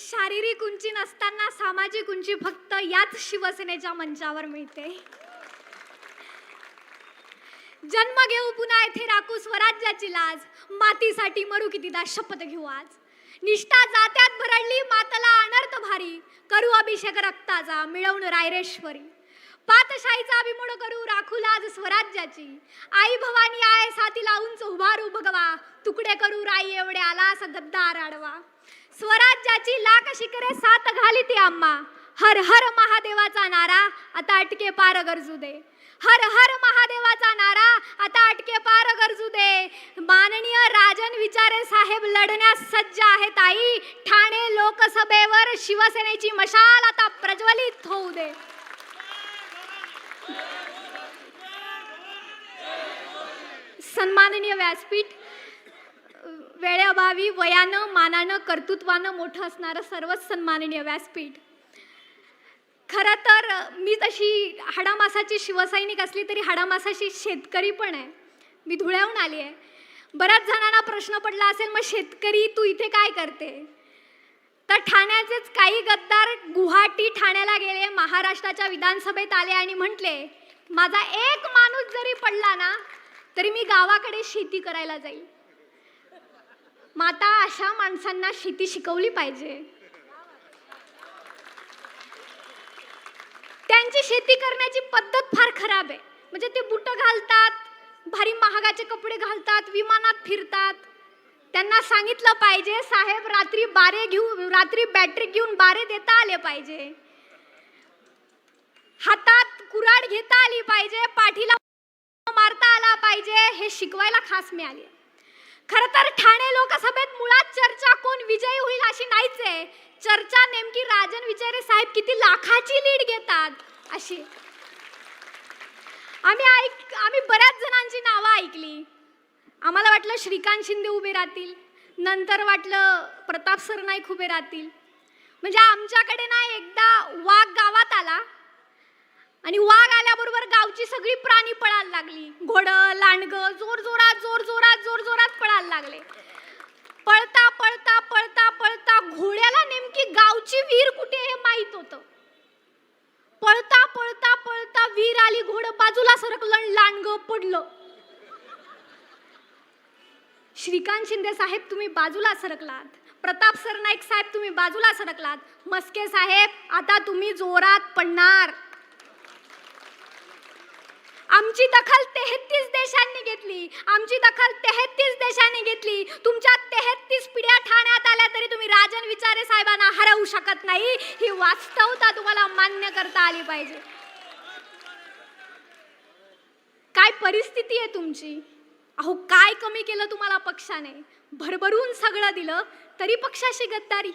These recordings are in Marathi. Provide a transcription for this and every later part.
शारीरिक उंची नसताना सामाजिक उंची फक्त याच शिवसेनेच्या मंचावर मिळते. जन्म घेऊ पुन्हा येथे राखू स्वराज्याची लाज. मातीसाठी मरू कितीदा शपथ घेऊ आज. निष्ठा जात्यात भरडली मातला अनर्थ भारी. करू अभिषेक रक्ताचा मिळवून रायरेश्वरी. पातशाहीचा अभिमुळ करू राखू लाज स्वराज्याची. आई भवानी आय साथी लावून उभारू भगवा. तुकडे करू राई एवढे आलास गद्दार आडवा. स्वराज्याची लाख शिखरे सात घाली ती आम्हा. हर हर महादेवाचा नारा आता अटके पार गरजू दे. हर हर महादेवाचा नारा आता अटके पार गरजू दे. माननीय राजन विचारे साहेब लढण्यास सज्ज आहेत आई ठाणे लोकसभेवर शिवसेनेची मशाल आता प्रज्वलित होऊ दे. सन्माननीय व्यासपीठ वेळेअभावी वयानं मानानं कर्तृत्वानं मोठं असणारं सर्वच सन्माननीय व्यासपीठ. खरं तर मी तशी हाडामासाची शिवसैनिक असली तरी हाडामासाची शेतकरी पण आहे. मी धुळ्याहून आली आहे. बऱ्याच जणांना प्रश्न पडला असेल मग शेतकरी तू इथे काय करते? तर ठाण्याचेच काही गद्दार गुवाहाटी ठाण्याला गेले महाराष्ट्राच्या विधानसभेत आले आणि म्हटले माझा एक माणूस जरी पडला ना तरी मी गावाकडे शेती करायला जाईल. मग आता अशा माणसांना शेती शिकवली पाहिजे. त्यांची शेती करण्याची पद्धत फार खराब आहे. म्हणजे ते बुट घालतात भारी महागाचे कपडे घालतात विमानात फिरतात. त्यांना सांगितलं पाहिजे साहेब रात्री बारे घेऊन रात्री बॅटरी घेऊन बारे देता आले पाहिजे. हातात कुराड घेता आली पाहिजे पाठीला मारता आला पाहिजे हे शिकवायला खास मिळाली खर तर ठाणे लोकसभेत मुळात चर्चा कोण विजयी होईल अशी नाहीच आहे. चर्चा नेमकी राजन विचारे साहेब किती लाखाची लीड घेतात? अशी. आम्ही ऐक आम्ही बऱ्याच जणांची नावं ऐकली. आम्हाला वाटलं श्रीकांत शिंदे उभे राहतील. नंतर वाटलं प्रताप सरनाईक उभे राहतील. म्हणजे आमच्याकडे ना एकदा वाघ गावात आला. आणि वाघ आल्याबरोबर गावची सगळी प्राणी पळायला लागली. घोडं लांडगं जोर जोरात जोर जोरात जोर जोरात लागले. पळता पळता पळता पळता घोड्याला नेमकी गावची वीर कुठे हे माहीत होतं. पळता पळता पळता वीर आली घोड बाजूला सरकलं लांडग पडलं. श्रीकांत शिंदे साहेब तुम्ही बाजूला सरकलात. प्रताप सरनाईक साहेब तुम्ही बाजूला सरकलात. मस्के साहेब आता तुम्ही जोरात पडणार. आमची दखल तेहतीस देशांनी घेतली. आमची दखल तेहतीस देशांनी घेतली. तुमच्या तेहतीस पिढ्या ठाण्यात आल्या तरी तुम्ही राजन विचारे साहेबांना हरवू शकत नाही. ही वास्तवता तुम्हाला मान्य करता आली पाहिजे. काय परिस्थिती आहे तुमची? अहो काय कमी केलं तुम्हाला पक्षाने? भरभरून सगळं दिलं तरी पक्षाशी गद्दारी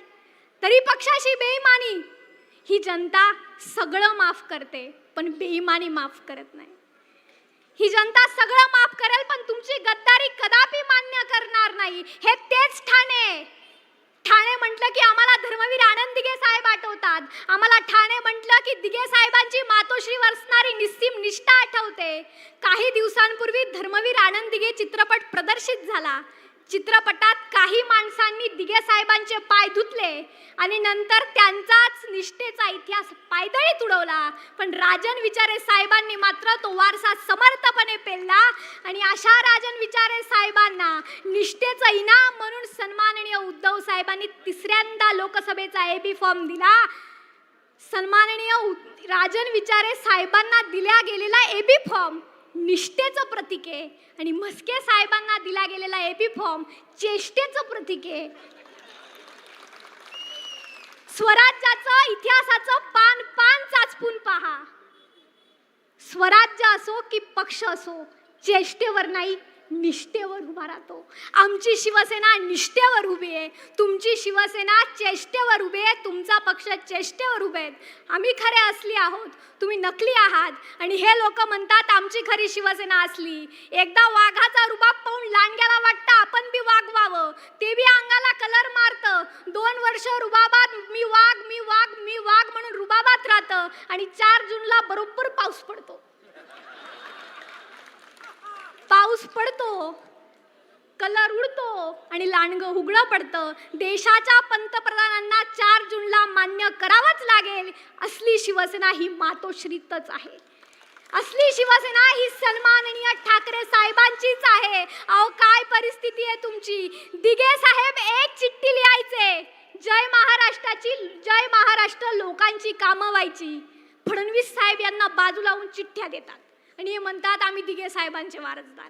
तरी पक्षाशी बेईमानी. ही जनता सगळं माफ करते पण बेईमानी माफ करत नाही. ही जनता सगळं माफ करेल पण तुमची गद्दारी कदापि मान्य करणार नाही. हे तेच ठाणे ठाणे म्हटलं की आम्हाला धर्मवीर आनंद दिघे साहेब आठवतात. आम्हाला ठाणे म्हटलं की दिघे साहेबांची मातोश्री वरसणारी निस्सीम निष्ठा आठवते. काही दिवसांपूर्वी धर्मवीर आनंद दिघे चित्रपट प्रदर्शित झाला. चित्रपटात काही माणसांनी दिघे साहेबांचे पाय धुतले आणि नंतर त्यांचाच निष्ठेचा इतिहास पायदळीत उडवला. पण राजन विचारे साहेबांनी मात्र तो वारसा समर्थपणे पेलला आणि अशा राजन विचारे साहेबांना निष्ठेचं इनाम म्हणून सन्माननीय उद्धव साहेबांनी तिसऱ्यांदा लोकसभेचा ए बी फॉर्म दिला. सन्माननीय उ- राजन विचारे साहेबांना दिल्या गेलेला ए बी फॉर्म निष्ठेचं प्रतीक आहे. आणि म्हस्के साहेबांना दिला गेलेला एपी फॉर्म चेष्टेचं प्रतीक आहे. स्वराज्याचं इतिहासाचं पान पान चाचपून पहा. स्वराज्य असो की पक्ष असो चेष्टेवर नाही निष्ठेवर उभा राहतो. आमची शिवसेना निष्ठेवर उभी आहे. तुमची शिवसेना चेष्टेवर उभी आहे. तुमचा पक्ष चेष्टेवर उभे आहेत. आम्ही खरे असली आहोत. तुम्ही नकली आहात. आणि हे लोक म्हणतात आमची खरी शिवसेना असली. एकदा वाघात रुबाब पाहून लांडग्याला वाटतं आपण बी वाघ व्हावं ते बी अंगाला कलर मारतं दोन वर्ष रुबाबात मी वाघ मी वाघ मी वाघ म्हणून रुबाबात राहतं आणि चार जूनला बरोबर पाऊस पडतो पडतो. कलर उडतो आणि लांडगं उघडं पडतं. देशाच्या पंतप्रधानांना चार जूनला मान्य करावंच लागेल. असली शिवसेना ही मातोश्रीतच आहे. असली शिवसेना ही सन्माननीय ठाकरे साहेबांचीच आहे. अहो काय परिस्थिती आहे तुमची? दिगे साहेब एक चिठ्ठी लिहायचे. जय महाराष्ट्राची जय महाराष्ट्र लोकांची कामं व्हायची. फडणवीस साहेब यांना बाजूला लावून चिठ्ठ्या देतात. आणि हे म्हणतात आम्ही दिगे साहेबांचे वारसदार.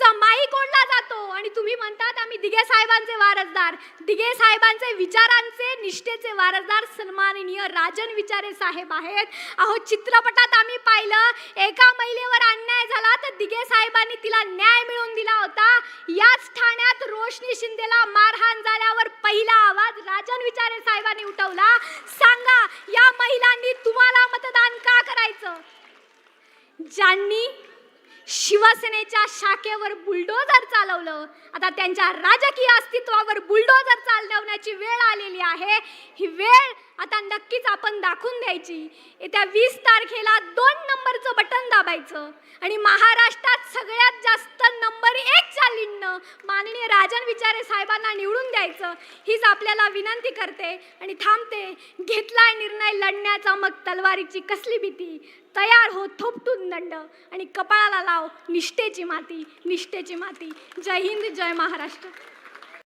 तुमचा माईक ओढला जातो. आणि तुम्ही म्हणतात आम्ही दिगे साहेबांचे वारसदार. दिगे साहेबांचे विचारांचे निष्ठेचे वारसदार सन्माननीय राजन विचारे साहेब आहेत. अहो चित्रपटात आम्ही पाहिलं एका महिलेवर अन्याय झाला तर दिगे साहेबांनी तिला न्याय मिळवून दिला होता. याच ठाण्यात रोशनी शिंदेला मारहाण झाल्यावर पहिला आवाज राजन विचारे साहेबांनी उठवला. सांगा या महिलांनी तुम्हाला मतदान का करायचं? ज्यांनी शिवसेनेच्या शाखेवर बुलडोजर चालवलं. आता त्यांच्या राजकीय अस्तित्वावर बुलडोजर चालवण्याची वेळ आलेली आहे. ही वेळ आता नक्कीच आपण दाखवून द्यायची. येत्या वीस तारखेला दोन नंबरचं बटन दाबायचं. आणि महाराष्ट्रात सगळ्यात जास्त नंबर एक लिंडनं माननीय राजन विचारे साहेबांना निवडून द्यायचं. हीच आपल्याला विनंती करते. आणि थांबते. घेतलाय निर्णय लढण्याचा मग तलवारीची कसली भीती? तयार हो थोपटून दंड. आणि कपाळाला लाव. निष्ठेची माती. निष्ठेची माती. जय हिंद जय महाराष्ट्र.